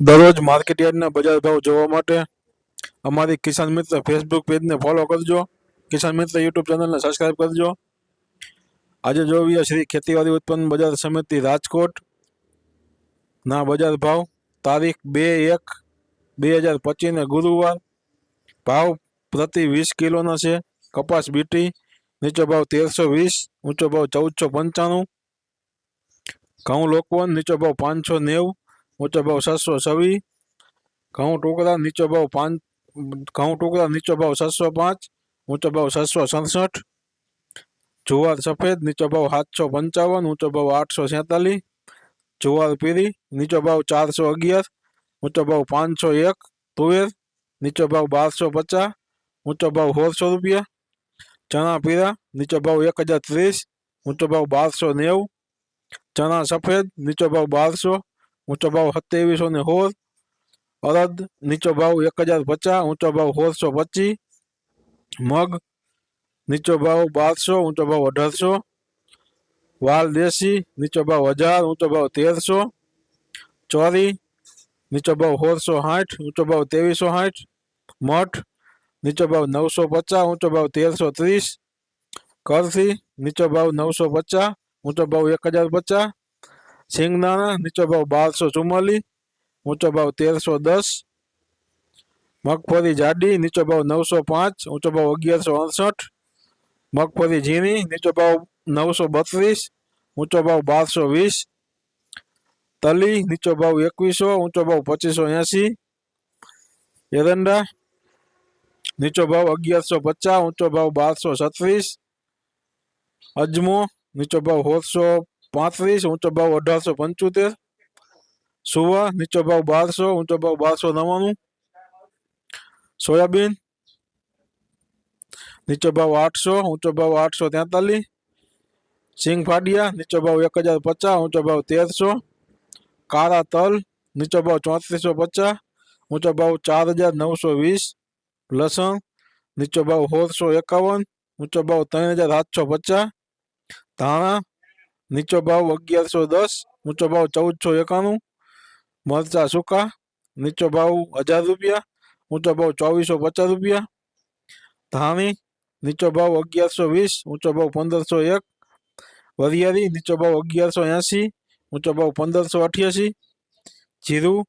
દરરોજ માર્કેટ યાર્ડના બજાર ભાવ જોવા માટે અમારી કિસાન મિત્ર ફેસબુક પેજને ફોલો કરજો કિસાન મિત્ર યુટ્યુબ ચેનલને સબસ્ક્રાઇબ કરજો આજે જોઈએ શ્રી ખેતીવાડી ઉત્પન્ન બજાર સમિતિ રાજકોટ ના બજાર ભાવ તારીખ બે એક બે હજાર પચીસને ગુરુવાર ભાવ પ્રતિ વીસ કિલોના છે કપાસ બીટી નીચો ભાવ તેરસો વીસ ઊંચો ભાવ ચૌદસો પંચાણું ઘઉં લોકવન નીચો ભાવ પાંચસો નેવું ઊંચો ભાવ સાતસો છવ્વીસ ઘઉં ટુકડા નીચો ભાવ પાંચ ઘઉં ટુકડા નીચો ભાવ સાતસો પાંચ ઊંચો ભાવ સાતસો સડસઠ જુવાર સફેદ નીચો ભાવ સાતસો પંચાવન ઊંચો ભાવ આઠસો છેતાલીસ જુવાર પીરી નીચો ભાવ ચારસો અગિયાર ઊંચો ભાવ પાંચસો એક તુવેર નીચો ભાવ બારસો પચાસ ઊંચો ભાવ સોળસો રૂપિયા ચણા પીરા નીચો ભાવ એક હજાર ત્રીસ ઊંચો ભાવ બારસો નેવું ચણા સફેદ નીચો ભાવ બારસો ઊંચો ભાવ સત્યાવીસો ને સોળ અડદ નીચો ભાવ એક હજાર પચાસ ઊંચો ભાવ સોળસો પચીસ મગ નીચો ભાવ બારસો ઊંચો ભાવ અઢારસો વાલ દેશી નીચો ભાવ હજાર ઊંચો ભાવ તેરસો ચોરી નીચો ભાવ સોળસો સાઠ ઊંચો ભાવ ત્રેવીસો સાઠ મઠ નીચો ભાવ નવસો પચાસ ઊંચો ભાવ તેરસો ત્રીસ કરસી નીચો ભાવ નવસો પચાસ ઊંચો ભાવ એક હજાર પચાસ સિંગદાણા નીચો ભાવ બારસો ચુમ્માલીસ, ઊંચો ભાવ તેરસો દસ, મગફળી જાડી, નીચો ભાવ નવસો પાંચ, ઊંચો ભાવ અગિયારસો અડસઠ, મગફળી ઝીણી, નીચો ભાવ નવસો બત્રીસ, ઊંચો ભાવ બારસો વીસ, તલી, નીચો ભાવ એકવીસો, ઊંચો ભાવ પચીસો એંસી, એરંડા, નીચો ભાવ અગિયારસો પચાસ, ઊંચો ભાવ બારસો છત્રીસ, અજમો, નીચો ભાવ સોળસો પાંત્રીસ ઊંચો ભાવ અઢારસો પંચોતેર સુવા નીચો ભાવ બારસો ઊંચો ભાવ બારસો નવ્વાણું સોયાબીન નીચો ભાવ આઠસો ઊંચો ભાવ આઠસો તેતાલીસ સિંગ ફાડિયા નીચો ભાવ એક હજાર પચાસ ઊંચો ભાવ તેરસો કાળા તલ નીચો ભાવ ચોત્રીસો પચાસ ઊંચો ભાવ ચાર હજાર નવસો વીસ લસણ નીચો ભાવ સોળસો એકાવન ઊંચો ભાવ ત્રણ હજાર સાતસો પચાસ ધાણા નીચો ભાવ અગિયારસો દસ ઊંચો ભાવ ચૌદસો એકાણું મરચા સૂકા નીચો ભાવ હજાર રૂપિયા ઊંચો ભાવ ચોવીસો પચાસ રૂપિયા ધાણી નીચો ભાવ અગિયારસો વીસ ઊંચો ભાવ પંદરસો એક વરિયાળી નીચો ભાવ અગિયારસો એંસી ઊંચો ભાવ પંદરસો અઠ્યાસી જીરું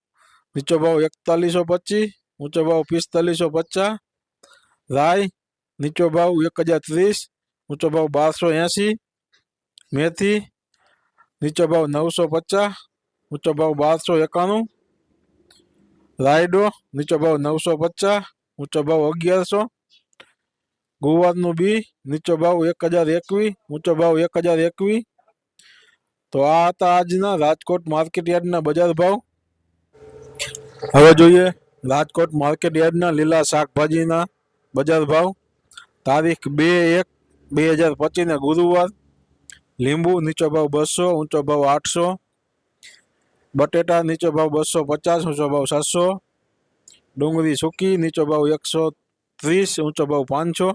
નીચો ભાવ એકતાલીસો પચીસ ઊંચો ભાવ પિસ્તાલીસો પચાસ રાય નીચો ભાવ એક હજાર ત્રીસ ઊંચો ભાવ બારસો એંસી મેથી નીચો ભાવ નવસો પચાસ, ઊંચો ભાવ બારસો એકાણું, રાયડો, નીચો ભાવ નવસો પચાસ, ઊંચો ભાવ અગિયારસો, ગુવારનું બી નીચો ભાવ એક હજાર એકવીસ, ઊંચો ભાવ એક હજાર એકવીસ. તો આ હતા આજના રાજકોટ માર્કેટ યાર્ડના બજાર ભાવ. હવે જોઈએ રાજકોટ માર્કેટ યાર્ડના લીલા શાકભાજીના બજાર ભાવ. તારીખ બે એક બે હજાર પચીસને ગુરુવાર. લીંબુ નીચો ભાવ બસો ઊંચો ભાવ આઠસો બટેટા નીચો ભાવ બસો પચાસ ઊંચો ભાવ સાતસો ડુંગળી સૂકી નીચો ભાવ એકસો ત્રીસ ઊંચો ભાવ પાંચસો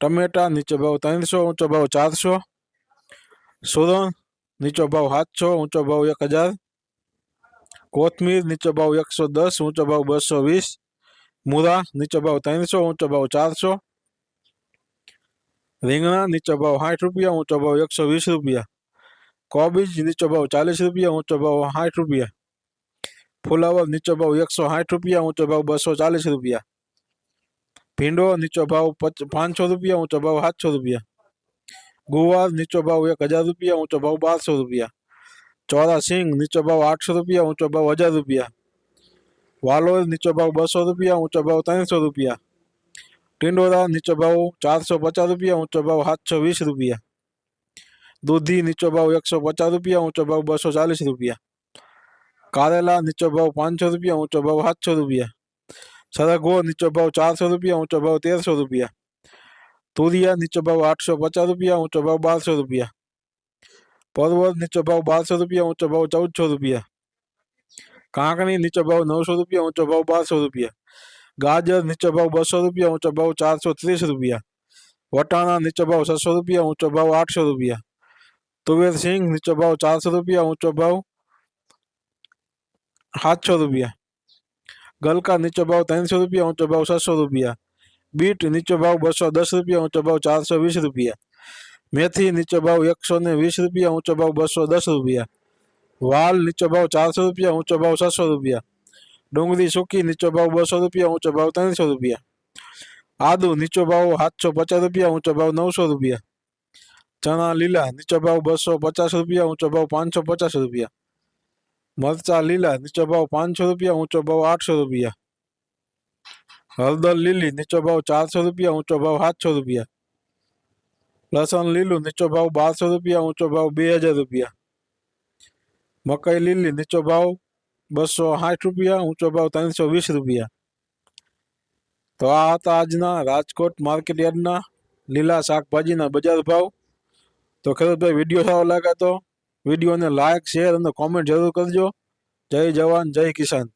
ટમેટા નીચો ભાવ ત્રણસો ઊંચો ભાવ ચારસો સુરણ નીચો ભાવ સાતસો ઊંચો ભાવ એક હજાર કોથમીર નીચો ભાવ એકસો દસ ઊંચો ભાવ બસો વીસ મૂળા નીચો ભાવ ત્રણસો ઊંચો ભાવ ચારસો રીંગણા નીચો ભાવ સાઠ રૂપિયા ઊંચો ભાવ એકસો વીસ રૂપિયા કોબીજ નીચો ભાવ ચાલીસ રૂપિયા ઊંચો ભાવ સાઠ રૂપિયા ફુલાવર નીચો ભાવ એકસો સાઠ રૂપિયા ઊંચો ભાવ બસો ચાલીસ રૂપિયા ભીંડો નીચો ભાવ પચ પાંચસો રૂપિયા ઊંચો ભાવ સાતસો રૂપિયા ગુવાર નીચો ભાવ એક હજાર રૂપિયા ઊંચો ભાવ બારસો રૂપિયા ચોરા સિંગ નીચો ભાવ આઠસો રૂપિયા ઊંચો ભાવ હજાર રૂપિયા વાલોર નીચો ભાવ બસો રૂપિયા ઊંચો ભાવ ત્રણસો રૂપિયા ટિંડોરા નીચો ભાવ ચારસો પચાસ રૂપિયા ઊંચો ભાવ સાતસો વીસ રૂપિયા દૂધી નીચો ભાવ એકસો પચાસ રૂપિયા ઊંચો ભાવ બસો ચાલીસ રૂપિયા કારેલા નીચો ભાવ પાંચસો રૂપિયા ઊંચો ભાવ સાતસો રૂપિયા સરગવો નીચો ભાવ ચારસો રૂપિયા ઊંચો ભાવ તેરસો રૂપિયા તુરિયા નીચો ભાવ આઠસો પચાસ રૂપિયા ઊંચો ભાવ બારસો રૂપિયા પરવળ નીચો ભાવ બારસો રૂપિયા ઊંચો ભાવ ચૌદસો રૂપિયા કાંકણી નીચો ભાવ નવસો રૂપિયા ઊંચો ભાવ બારસો રૂપિયા ગાજર નીચો ભાવ બસો રૂપિયા ઊંચો ભાવ ચારસો ત્રીસ રૂપિયા વટાણા નીચો ભાવ છસો રૂપિયા ઊંચો ભાવ આઠસો રૂપિયા તુવેર સિંગ નીચો ભાવ ચારસો રૂપિયા ઊંચો ભાવ સાતસો રૂપિયા ગલકા નીચો ભાવ ત્રણસો રૂપિયા ઊંચો ભાવ છસો રૂપિયા બીટ નીચો ભાવ બસો દસ રૂપિયા ઊંચો ભાવ ચારસો વીસ રૂપિયા મેથી નીચો ભાવ એકસો ને વીસ રૂપિયા ઊંચો ભાવ બસો દસ રૂપિયા વાલ નીચો ભાવ ચારસો રૂપિયા ઊંચો ભાવ છસો રૂપિયા ડુંગળી સૂકી, નીચો ભાવ બસો રૂપિયા, ઊંચો ભાવ ત્રણસો રૂપિયા. આદુ, નીચો ભાવ સાતસો પચાસ રૂપિયા, ઊંચો ભાવ નવસો રૂપિયા. ચણા લીલા, નીચો ભાવ બસો પચાસ રૂપિયા, ઊંચો ભાવ પાંચસો પચાસ રૂપિયા. મરચા લીલા, નીચો ભાવ પાંચસો રૂપિયા, ઊંચો ભાવ આઠસો રૂપિયા. હળદર લીલી, નીચો ભાવ ચારસો રૂપિયા, ઊંચો ભાવ સાતસો રૂપિયા. લસણ લીલું, નીચો ભાવ બારસો રૂપિયા, ઊંચો ભાવ બે હજાર રૂપિયા. મકાઈ લીલી, નીચો ભાવ બસો સાઠ રૂપિયા, ઊંચો ભાવ ત્રણસો વીસ રૂપિયા. તો આ હતા આજના રાજકોટ માર્કેટ યાર્ડના લીલા શાકભાજીના બજાર ભાવ. તો ખેડૂતભાઈ, વીડિયો સારો લાગે તો વિડીયોને લાઇક શેર અને કોમેન્ટ જરૂર કરજો. જય જવાન, જય કિસાન.